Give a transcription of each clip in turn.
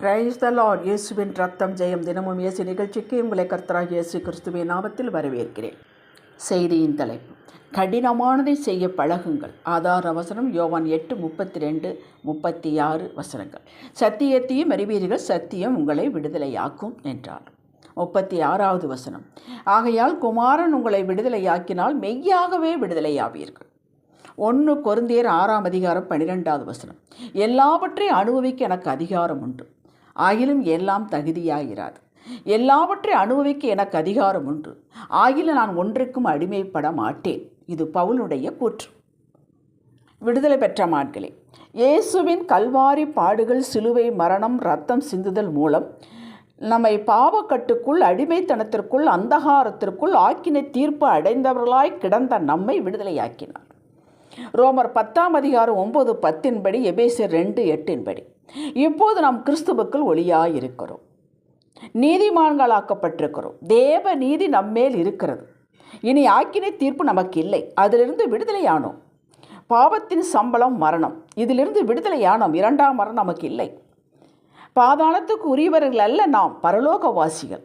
Praise the Lord இயேசுவின் ரத்தம் ஜெயம் தினமும் இயேசு நிகழ்ச்சிக்கு உங்களை கர்த்தராக இயேசு கிறிஸ்துவின் நாமத்தில் வரவேற்கிறேன். செய்தியின் தலைப்பு. கடினமானதை செய்ய பழகுங்கள். ஆதார வசனம் யோவான் எட்டு முப்பத்தி ரெண்டு முப்பத்தி ஆறு வசனங்கள். சத்தியத்தையும் அறிவீர்கள் சத்தியம் உங்களை விடுதலையாக்கும் என்றார். முப்பத்தி ஆறாவது வசனம். ஆகையால் குமாரன் உங்களை விடுதலையாக்கினால் மெய்யாகவே விடுதலையாவீர்கள். ஒன்று கொருந்தியர் ஆறாம் அதிகாரம் பன்னிரெண்டாவது வசனம். எல்லாவற்றையும் அனுபவிக்க எனக்கு அதிகாரம் உண்டு. ஆகிலும் எல்லாம் தகுதியாகிறாது எல்லாவற்றை அனுபவிக்க எனக்கு அதிகாரம் உண்டு. ஆகிலும் நான் ஒன்றுக்கும் அடிமைப்பட மாட்டேன். இது பவுலுடைய கூற்று. விடுதலை பெற்ற மாட்களே இயேசுவின் கல்வாரி பாடுகள் சிலுவை மரணம் ரத்தம் சிந்துதல் மூலம் நம்மை பாவக்கட்டுக்குள் அடிமைத்தனத்திற்குள் அந்தகாரத்திற்குள் ஆக்கினை தீர்ப்பு அடைந்தவர்களாய் கிடந்த நம்மை விடுதலையாக்கினார். ரோமர் பத்தாம் அதிகாரம் ஒன்பது பத்தின்படி எபேசியர் ரெண்டு எட்டின்படி இப்போது நாம் கிறிஸ்துவுக்குள் ஒளியாக இருக்கிறோம் நீதிமான்களாக்கப்பட்டிருக்கிறோம். தேவ நீதி நம்மேல் இருக்கிறது. இனி ஆக்கினை தீர்ப்பு நமக்கு இல்லை அதிலிருந்து விடுதலையானோம். பாவத்தின் சம்பளம் மரணம். இதிலிருந்து விடுதலையானோம். இரண்டாம் மரணம் நமக்கு இல்லை பாதாளத்துக்கு உரியவர்கள் அல்ல நாம் பரலோகவாசிகள்.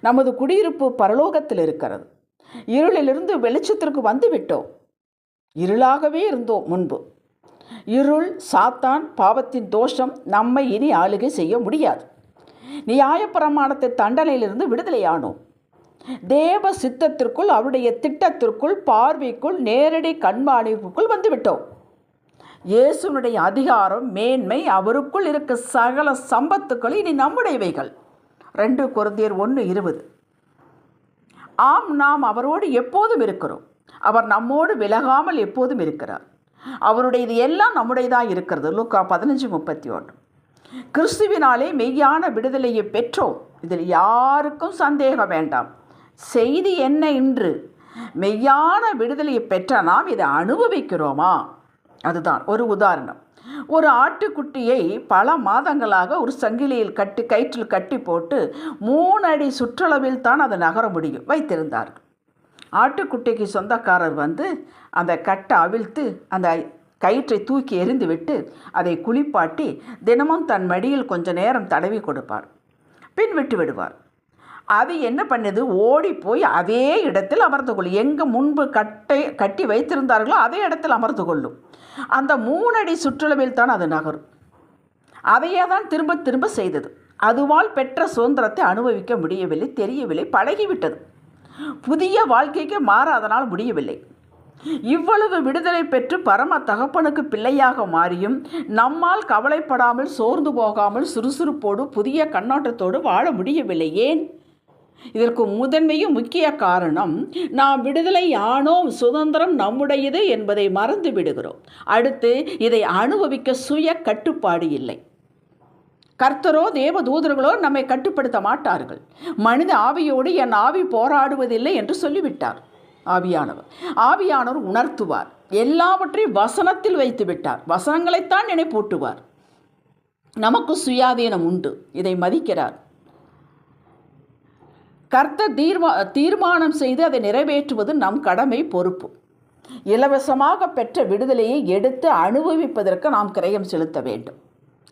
நமது குடியிருப்பு பரலோகத்தில் இருக்கிறது. இருளிலிருந்து வெளிச்சத்திற்கு வந்துவிட்டோம். இருளாகவே இருந்தோம் முன்பு. இருள் சாத்தான் பாவத்தின் தோஷம் நம்மை இனி ஆளுகை செய்ய முடியாது. நியாயப்பிரமாணத்தை தண்டனையிலிருந்து விடுதலையானோம் தேவ சித்தத்திற்குள் அவருடைய திட்டத்திற்குள் பார்வைக்குள் நேரடி கண்காணிப்புக்குள் வந்துவிட்டோம். இயேசுனுடைய அதிகாரம் மேன்மை அவருக்குள் இருக்க சகல சம்பத்துக்கள் இனி நம்முடையவைகள். ரெண்டு குருந்தியர் ஒன்று இருபது. ஆம் நாம் அவரோடு எப்போதும் இருக்கிறோம். அவர் நம்மோடு விலகாமல் எப்போதும் இருக்கிறார். அவருடையது எல்லாம் நம்முடையதாக இருக்கிறது. லூக்கா பதினஞ்சு முப்பத்தி ஒன்று கிறிஸ்துவினாலே மெய்யான விடுதலையை பெற்றோம். இதில் யாருக்கும் சந்தேகம் வேண்டாம். செய்தி என்ன இன்று? மெய்யான விடுதலையை பெற்ற நாம் இதை அனுபவிக்கிறோமா? அதுதான் ஒரு உதாரணம். ஒரு ஆட்டுக்குட்டியை பல மாதங்களாக ஒரு சங்கிலியில் கட்டி கயிற்றில் கட்டி போட்டு மூணு அடி சுற்றளவில் தான் அது நகர முடியும். வைத்திருந்தார்கள். ஆட்டுக்குட்டிக்கு சொந்தக்காரர் வந்து அந்த கட்டை அவிழ்த்து அந்த கயிற்றை தூக்கி எறிந்துவிட்டு அதை குளிப்பாட்டி தினமும் தன் மடியில் கொஞ்ச நேரம் தடவி கொடுப்பார். பின் விட்டு விடுவார். அது என்ன பண்ணுது? ஓடி போய் அதே இடத்தில் அமர்ந்து கொள்ளும் எங்கே முன்பு கட்டை கட்டி வைத்திருந்தார்களோ அதே இடத்தில் அமர்ந்து கொள்ளும் அந்த மூணடி சுற்றளவில் தான் அது நகரும். அதையே தான் திரும்ப திரும்ப செய்தது. அதுவால் பெற்ற சுதந்திரத்தை அனுபவிக்க முடியவில்லை தெரியவில்லை பழகிவிட்டது. புதிய வாழ்க்கைக்கு மாற அதனால் முடியவில்லை. இவ்வளவு விடுதலை பெற்று பரம தகப்பனுக்கு பிள்ளையாக மாறியும் நம்மால் கவலைப்படாமல் சோர்ந்து போகாமல் சுறுசுறுப்போடு புதிய கண்ணோட்டத்தோடு வாழ முடியவில்லை. ஏன்? இதற்கு முதன்மையும் முக்கிய காரணம் நாம் விடுதலை ஆனோம் சுதந்திரம் நம்முடையது என்பதை மறந்து விடுகிறோம். அடுத்து இதை அனுபவிக்க சுய கட்டுப்பாடு இல்லை. கர்த்தரோ தேவ தூதர்களோ நம்மை கட்டுப்படுத்த மாட்டார்கள். மனித ஆவியோடு என் ஆவி போராடுவதில்லை என்று சொல்லிவிட்டார். ஆவியானவர். ஆவியானவர் உணர்த்துவார். எல்லாவற்றையும் வசனத்தில் வைத்து விட்டார். வசனங்களைத்தான் நினைப்பூட்டுவார். நமக்கு சுயாதீனம் உண்டு. இதை மதிக்கிறார். கர்த்தர் தீர்மா தீர்மானம் செய்து அதை நிறைவேற்றுவது நம் கடமை பொறுப்பு. இலவசமாக பெற்ற விடுதலையை எடுத்து அனுபவிப்பதற்கு நாம் கிரயம் செலுத்த வேண்டும்.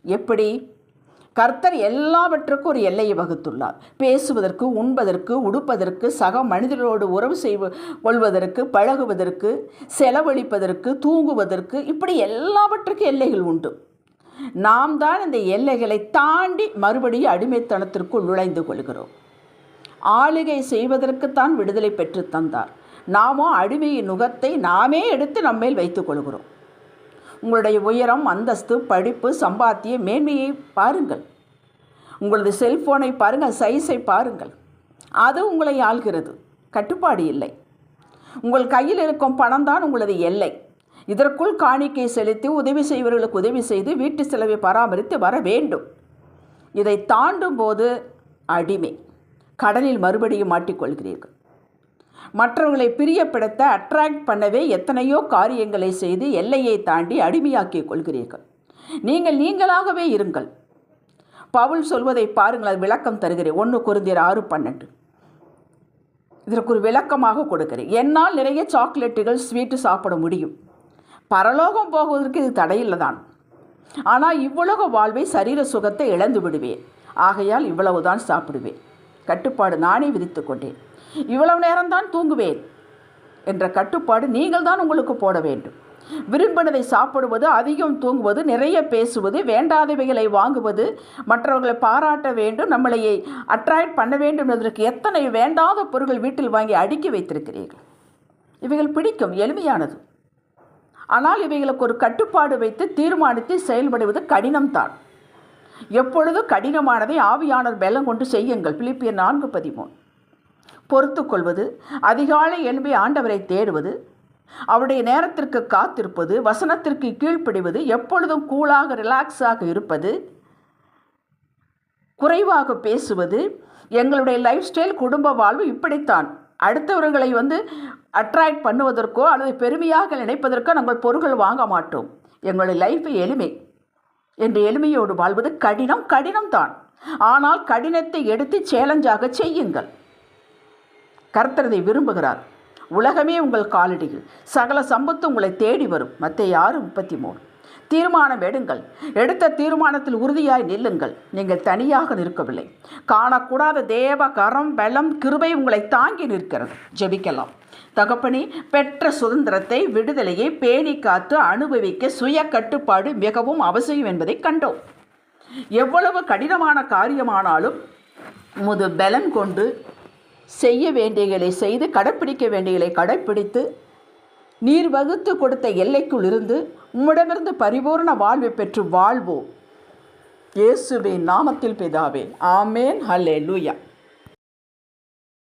எப்படி? கர்த்தர் எல்லாவற்றுக்கும் ஒரு எல்லையை வகுத்துள்ளார். பேசுவதற்கு உண்பதற்கு உடுப்பதற்கு சக மனிதர்களோடு உறவு செய்வ கொள்வதற்கு பழகுவதற்கு செலவழிப்பதற்கு தூங்குவதற்கு இப்படி எல்லாவற்றுக்கும் எல்லைகள் உண்டு. நாம் தான் இந்த எல்லைகளை தாண்டி மறுபடியும் அடிமைத்தனத்திற்குள் நுழைந்து கொள்கிறோம். ஆளுகை செய்வதற்குத்தான் விடுதலை பெற்று தந்தார். நாமோ அடிமையின் நுகத்தை நாமே எடுத்து நம்மேல் வைத்துக் கொள்கிறோம். உங்களுடைய உயரம் அந்தஸ்து படிப்பு சம்பாத்திய மேன்மையை பாருங்கள். உங்களது செல்ஃபோனை பாருங்கள் சைஸை பாருங்கள். அது உங்களை ஆள்கிறது. கட்டுப்பாடு இல்லை. உங்கள் கையில் இருக்கும் பணம் தான் உங்களது எல்லை. இதற்குள் காணிக்கை செலுத்தி உதவி செய்வர்களுக்கு உதவி செய்து வீட்டு செலவை பராமரித்து வர வேண்டும். இதை தாண்டும் போது அடிமை. கடலில் மறுபடியும் மாட்டிக்கொள்கிறீர்கள். மற்றவர்களை பிரியப்படுத்த அட்ராக்ட் பண்ணவே எத்தனையோ காரியங்களை செய்து எல்லையை தாண்டி அடிமையாக்கிக் கொள்கிறீர்கள். நீங்கள் நீங்களாகவே இருங்கள். பவுல் சொல்வதை பாருங்கள் அது விளக்கம் தருகிறேன். ஒன்று குருந்தியர் ஆறு பன்னெண்டு. இதற்கு ஒரு விளக்கமாக கொடுக்கிறேன். என்னால் நிறைய சாக்லேட்டுகள் ஸ்வீட்டு சாப்பிட முடியும். பரலோகம் போகுவதற்கு இது தடையில்லை தான் ஆனால் இவ்வுலக வாழ்வை சரீர சுகத்தை இழந்து விடுவேன் ஆகையால் இவ்வளவுதான் சாப்பிடுவேன். கட்டுப்பாடு நானே விதித்து கொண்டேன். இவ்வளவு நேரம்தான் தூங்குவேன் என்ற கட்டுப்பாடு நீங்கள் தான் உங்களுக்கு போட வேண்டும். விரும்பினதை சாப்பிடுவது அதிகம் தூங்குவது நிறைய பேசுவது வேண்டாதவைகளை வாங்குவது மற்றவர்களை பாராட்ட வேண்டும் நம்மளை அட்ராக்ட் பண்ண வேண்டும் என்பதற்கு எத்தனை வேண்டாத பொருட்கள் வீட்டில் வாங்கி அடுக்கி வைத்திருக்கிறீர்கள்? இவைகள் பிடிக்கும் எளிமையானது. ஆனால் இவைகளுக்கு ஒரு கட்டுப்பாடு வைத்து தீர்மானித்து செயல்படுவது கடினம்தான். எப்பொழுதும் கடினமானதை ஆவியானவர் பலம் கொண்டு செய்யுங்கள். பிலிப்பியர் நான்கு பதிமூணு பொறுத்து கொள்வது அதிகாலை எழும்பி ஆண்டவரை தேடுவது அவருடைய நேரத்திற்கு காத்திருப்பது வசனத்திற்கு கீழ்ப்படிவது எப்பொழுதும் கூலாக ரிலாக்ஸாக இருப்பது குறைவாக பேசுவது எங்களுடைய லைஃப் ஸ்டைல் குடும்ப வாழ்வு இப்படித்தான். அடுத்தவர்களை வந்து அட்ராக்ட் பண்ணுவதற்கோ அல்லது பெருமையாக நினைப்பதற்கோ நாங்கள் பொருட்கள் வாங்க மாட்டோம். எங்களுடைய லைஃப் எளிமை. என்று எளிமையோடு வாழ்வது கடினம் கடினம்தான். ஆனால் கடினத்தை எடுத்து சேலஞ்சாக செய்யுங்கள். கர்த்தரதை விரும்புகிறார். உலகமே உங்கள் காலடியில். சகல சம்பத்து உங்களை தேடி வரும். மற்ற ஆறு முப்பத்தி மூணு தீர்மானம் எடுங்கள். எடுத்த தீர்மானத்தில் உறுதியாய் நில்லுங்கள். நீங்கள் தனியாக நிற்கவில்லை. காணக்கூடாத தேவ கரம் பலம் கிருபை உங்களை தாங்கி நிற்கிறது. ஜெபிக்கலாம். தகப்பனே பெற்ற சுதந்திரத்தை விடுதலையை பேணி காத்து அனுபவிக்க சுய கட்டுப்பாடு மிகவும் அவசியம் என்பதை கண்டோம். எவ்வளவு கடினமான காரியமானாலும் முது பலன் கொண்டு செய்ய வேண்டியகளை செய்து கடைப்பிடிக்க வேண்டியகளை கடைப்பிடித்து நீர் வகுத்து கொடுத்த எல்லைக்குள் இருந்து உம்மிடமிருந்து பரிபூர்ண வாழ்வை பெற்று வாழ்வோம். இயேசுவின் நாமத்தில் பிதாவே. ஆமேன். ஹலே லூயா